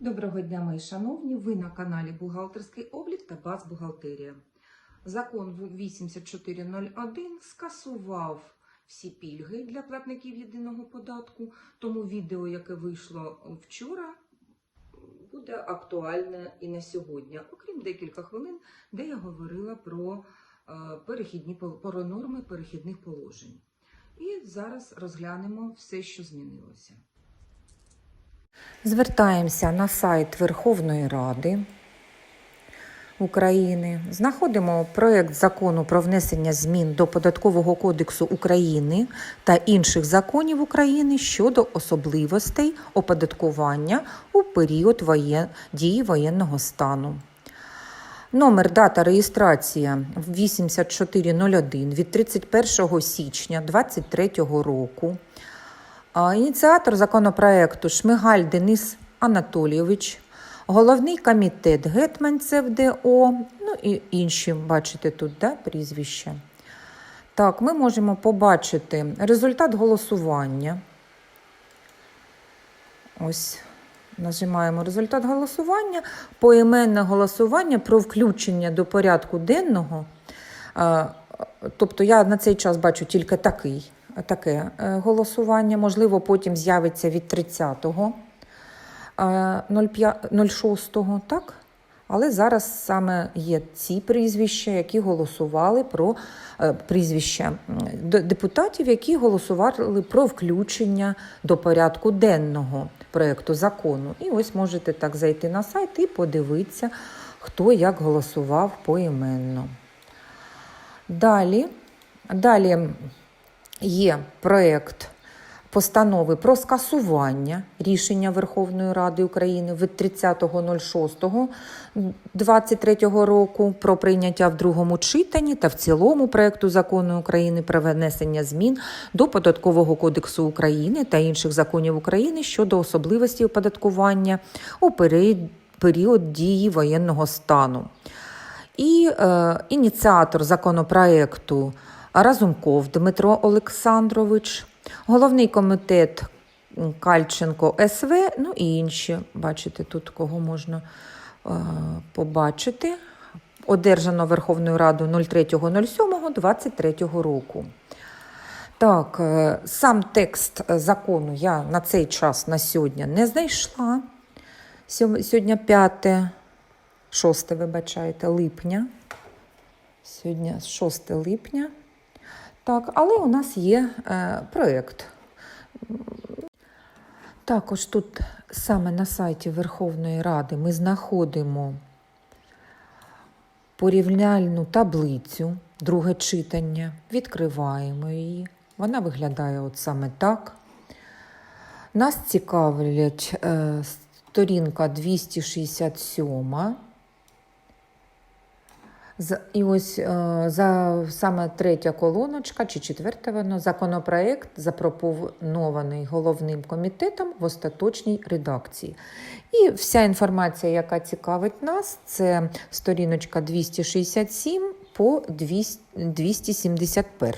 Доброго дня, мої шановні! Ви на каналі Бухгалтерський облік та Базбухгалтерія. Закон 8401 скасував всі пільги для платників єдиного податку, тому відео, яке вийшло вчора, буде актуальне і на сьогодні, окрім декілька хвилин, де я говорила про е, перехідні про норми перехідних положень. І зараз розглянемо все, що змінилося. Звертаємося на сайт Верховної Ради України. Знаходимо проект закону про внесення змін до Податкового кодексу України та інших законів України щодо особливостей оподаткування у період воєн... дії воєнного стану. Номер дата реєстрація 8401 від 31 січня 2023 року. Ініціатор законопроекту Шмигаль Денис Анатолійович, головний комітет Гетманцев ДО, ну і інші, бачите тут да, прізвища. Так, ми можемо побачити результат голосування. Ось нажимаємо результат голосування. Поіменне голосування про включення до порядку денного. Е, Тобто я на цей час бачу тільки такий, таке е, голосування. Можливо, потім з'явиться від 30-го е, 06-го, так? Але зараз саме є ці прізвища, які голосували про е, прізвища депутатів, які голосували про включення до порядку денного проєкту закону. І ось можете так зайти на сайт і подивитися, хто як голосував поіменно. Далі, далі є проєкт постанови про скасування рішення Верховної Ради України від 30.06.23 року про прийняття в другому читанні та в цілому проєкту закону України про внесення змін до Податкового кодексу України та інших законів України щодо особливості оподаткування у період, дії воєнного стану. І е, ініціатор законопроекту Разумков Дмитро Олександрович, головний комітет Кальченко СВ, ну і інші. Бачите, тут кого можна е, побачити. Одержано Верховною Радою 03.07.23 року. Так, е, сам текст закону я на цей час на сьогодні не знайшла. Сьогодні 5 6, вибачайте, липня. Сьогодні 6 липня. Так, але у нас є е, проєкт. Також тут саме на сайті Верховної Ради ми знаходимо порівняльну таблицю, друге читання. Відкриваємо її. Вона виглядає от саме так. Нас цікавлять е, сторінка 267. І ось е, за саме третя колоночка чи четверта воно законопроект запропонований головним комітетом в остаточній редакції. І вся інформація, яка цікавить нас, це сторіночка 267 по 271.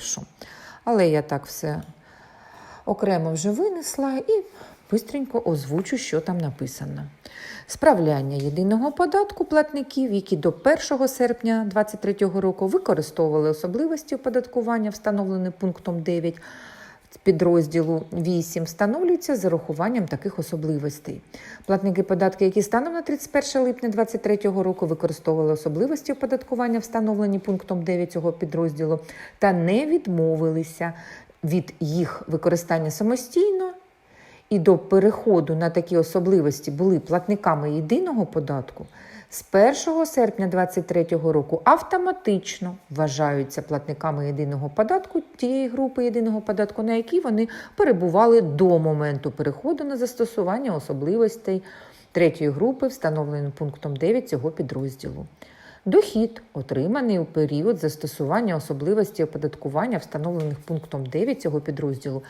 Але я так все окремо вже винесла і бистренько озвучу, що там написано. Справляння єдиного податку платників, які до 1 серпня 2023 року використовували особливості оподаткування, встановлені пунктом 9 підрозділу 8, встановлюються з урахуванням таких особливостей. Платники податки, які станом на 31 липня 2023 року використовували особливості оподаткування, встановлені пунктом 9 цього підрозділу, та не відмовилися від їх використання самостійно і до переходу на такі особливості були платниками єдиного податку, з 1 серпня 2023 року автоматично вважаються платниками єдиного податку тієї групи єдиного податку, на якій вони перебували до моменту переходу на застосування особливостей третьої групи, встановленим пунктом 9 цього підрозділу. Дохід, отриманий у період застосування особливості оподаткування, встановлених пунктом 9 цього підрозділу,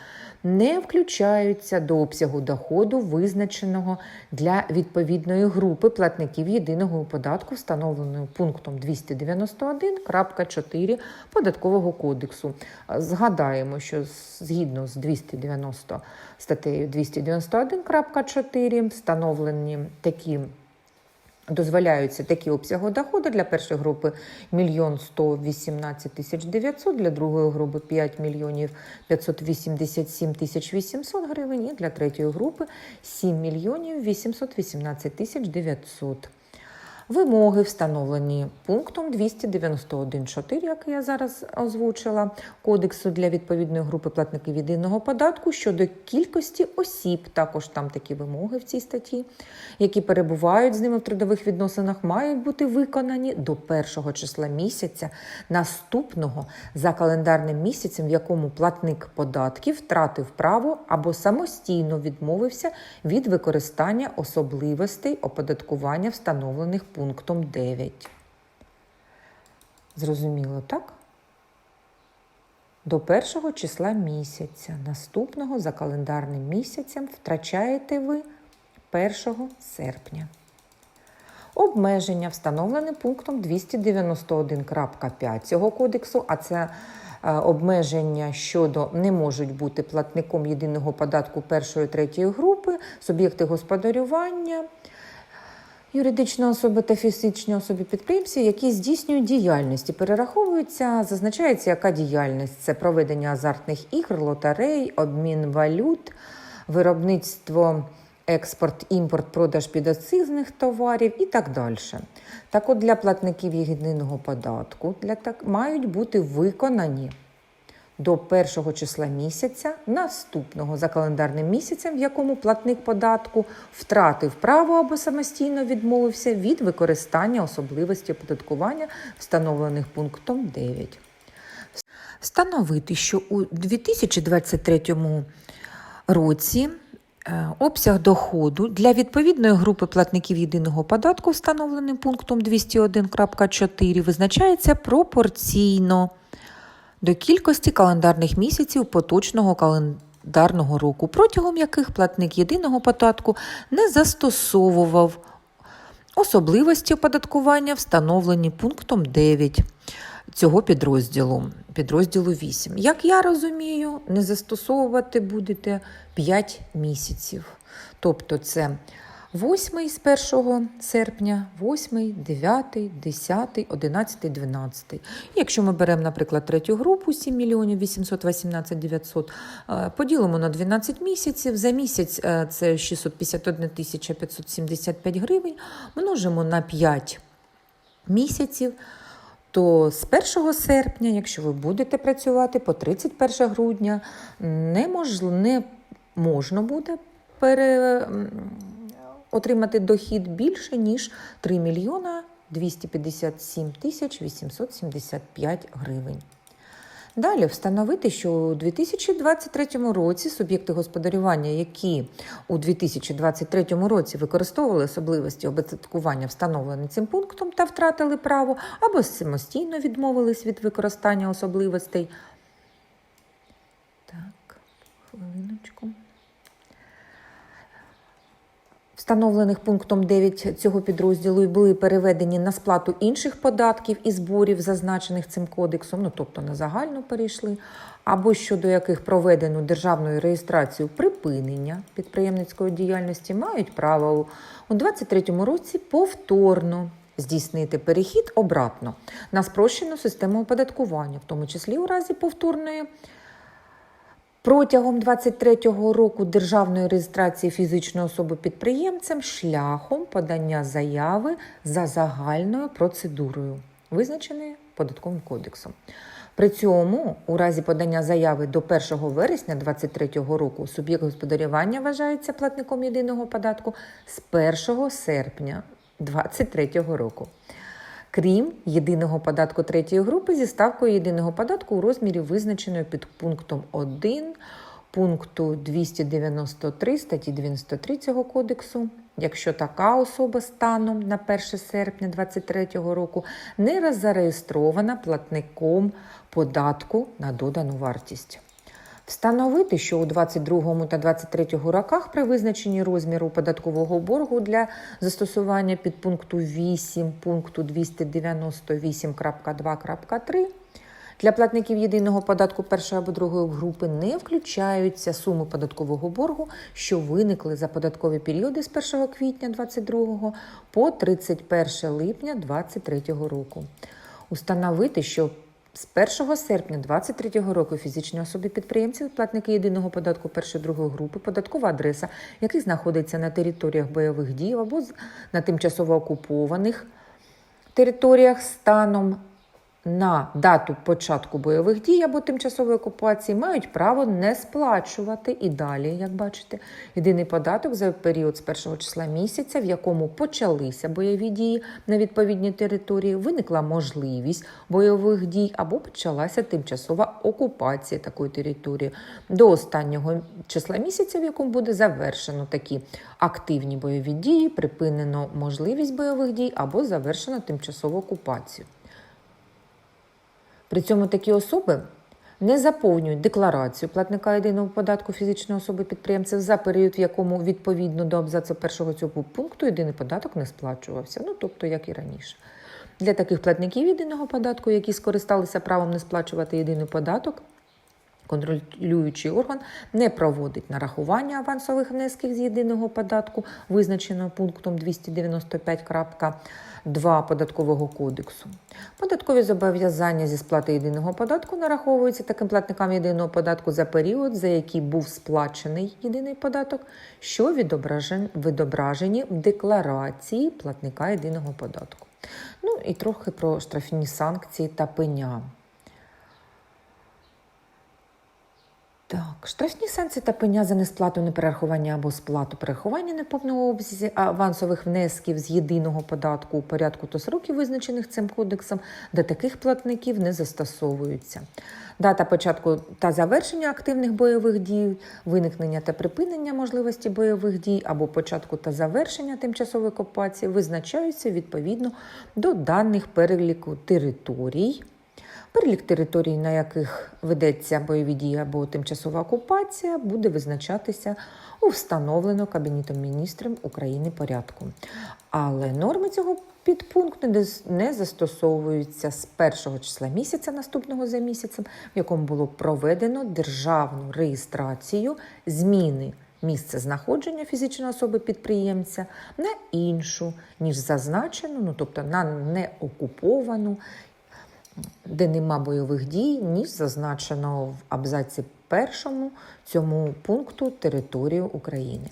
не включаються до обсягу доходу, визначеного для відповідної групи платників єдиного податку, встановленої пунктом 291.4 Податкового кодексу. Згадаємо, що згідно з 290 статтею 291.4 встановлені такі Дозволяються такі обсяги доходу для першої групи 1 118 тисяч 900, для другої групи 5 мільйонів 587 тисяч 800 гривень і для третьої групи 7 мільйонів 818 тисяч 900. Вимоги встановлені пунктом 291.4, як я зараз озвучила, кодексу для відповідної групи платників єдиного податку щодо кількості осіб, також там такі вимоги в цій статті, які перебувають з ними в трудових відносинах, мають бути виконані до першого числа місяця наступного за календарним місяцем, в якому платник податків втратив право або самостійно відмовився від використання особливостей оподаткування, встановлених пунктом 9. Зрозуміло, так? До першого числа місяця, наступного за календарним місяцем, втрачаєте ви 1 серпня. Обмеження встановлене пунктом 291.5 цього кодексу, а це е, обмеження щодо не можуть бути платником єдиного податку першої третьої групи, суб'єкти господарювання, юридичні особи та фізичні особи підприємці, які здійснюють діяльність і перераховуються, зазначається, яка діяльність це проведення азартних ігр, лотерей, обмін валют, виробництво. Експорт, імпорт, продаж підакцизних товарів і так далі. Так от для платників єдиного податку для так, мають бути виконані до першого числа місяця наступного за календарним місяцем, в якому платник податку втратив право або самостійно відмовився від використання особливості оподаткування, встановлених пунктом 9. Встановити, що у 2023 році е, обсяг доходу для відповідної групи платників єдиного податку, встановлений пунктом 201.4, визначається пропорційно до кількості календарних місяців поточного календарного року, протягом яких платник єдиного податку не застосовував особливості оподаткування, встановлені пунктом 9 цього підрозділу, підрозділу 8. Як я розумію, не застосовувати будете 5 місяців. Тобто це 8 з 1 серпня, 8, 9, 10, 11, 12. Якщо ми беремо, наприклад, третю групу 7 мільйонів 818 900, е, поділимо на 12 місяців. За місяць е, це 651 тисяча 575 гривень, множимо на 5 місяців, то з 1 серпня, якщо ви будете працювати по 31 грудня, не, не можна буде пере, отримати дохід більше, ніж 3 мільйона 257 тисяч 875 гривень. Далі встановити, що у 2023 році суб'єкти господарювання, які у 2023 році використовували особливості оподаткування, встановлені цим пунктом та втратили право, або самостійно відмовились від використання особливостей. Так, хвилиночку. Встановлених пунктом 9 цього підрозділу і були переведені на сплату інших податків і зборів, зазначених цим кодексом, ну тобто на загальну перейшли, або щодо яких проведено державною реєстрацією припинення підприємницької діяльності, мають право у 2023 році повторно здійснити перехід обратно на спрощену систему оподаткування, в тому числі у разі повторної. Протягом 23-го року державної реєстрації фізичної особи підприємцем шляхом подання заяви за загальною процедурою, визначеною податковим кодексом. При цьому, у разі подання заяви до 1 вересня 2023 року суб'єкт господарювання вважається платником єдиного податку з 1 серпня 2023 року. Крім єдиного податку третьої групи зі ставкою єдиного податку у розмірі, визначеної під пунктом 1 пункту 293 статті 93 цього кодексу, якщо така особа станом на 1 серпня 2023 року не зареєстрована платником податку на додану вартість. Встановити, що у 22 та 23 роках при визначенні розміру податкового боргу для застосування підпункту 8 пункту 298.2.3 для платників єдиного податку першої або другої групи не включаються суми податкового боргу, що виникли за податкові періоди з 1 квітня 2022 по 31 липня 2023 року. Установити, що з 1 серпня 2023 року фізичні особи підприємців, платники єдиного податку першої другої групи, податкова адреса, який знаходиться на територіях бойових дій або на тимчасово окупованих територіях станом на дату початку бойових дій або тимчасової окупації мають право не сплачувати і далі, як бачите, єдиний податок за період з першого числа місяця, в якому почалися бойові дії на відповідній території, виникла можливість бойових дій або почалася тимчасова окупація такої території до останнього числа місяця, в якому буде завершено такі активні бойові дії, припинено можливість бойових дій або завершено тимчасову окупацію. При цьому такі особи не заповнюють декларацію платника єдиного податку фізичної особи підприємців за період, в якому відповідно до абзацу першого цього пункту єдиний податок не сплачувався. Ну тобто, як і раніше. Для таких платників єдиного податку, які скористалися правом не сплачувати єдиний податок, контролюючий орган не проводить нарахування авансових внесків з єдиного податку, визначеного пунктом 295.2 податкового кодексу. Податкові зобов'язання зі сплати єдиного податку нараховуються таким платникам єдиного податку за період, за який був сплачений єдиний податок, що відображен- відображені в декларації платника єдиного податку. Ну і трохи про штрафні санкції та пеня. Так, штрафні санкції та пеня за несплату неперерахування або сплату перерахування неповного обсязі авансових внесків з єдиного податку у порядку та сроків, визначених цим кодексом, до таких платників не застосовуються. Дата початку та завершення активних бойових дій, виникнення та припинення можливості бойових дій або початку та завершення тимчасової окупації визначаються відповідно до даних переліку територій. Перелік територій, на яких ведеться бойові дії або тимчасова окупація, буде визначатися у встановлено Кабінетом міністрів України порядку. Але норми цього підпункту не застосовуються з першого числа місяця наступного за місяцем, в якому було проведено державну реєстрацію зміни місце знаходження фізичної особи підприємця на іншу, ніж зазначену, ну тобто на неокуповану де нема бойових дій, ніж зазначено в абзаці першому цьому пункту територію України.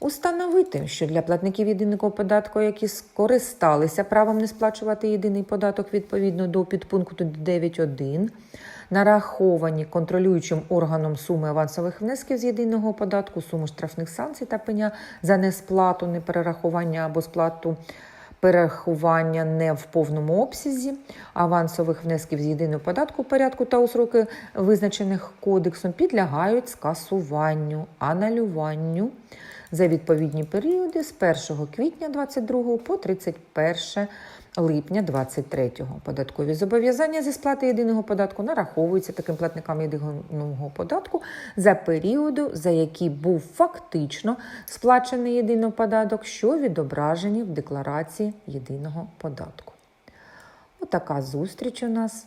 Установити, що для платників єдиного податку, які скористалися правом не сплачувати єдиний податок відповідно до підпункту 9.1, нараховані контролюючим органом суми авансових внесків з єдиного податку, суми штрафних санкцій та пеня за несплату, неперерахування або сплату перерахування не в повному обсязі авансових внесків з єдиного податку порядку та у сроки, визначених кодексом, підлягають скасуванню, аналюванню за відповідні періоди з 1 квітня 22 по 31 липня 23-го. Податкові зобов'язання зі сплати єдиного податку нараховуються таким платникам єдиного податку за періоду, за який був фактично сплачений єдиний податок, що відображені в декларації єдиного податку. Отака зустріч у нас.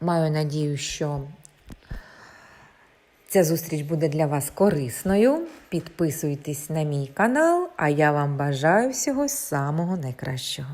Маю надію, що ця зустріч буде для вас корисною. Підписуйтесь на мій канал, а я вам бажаю всього самого найкращого.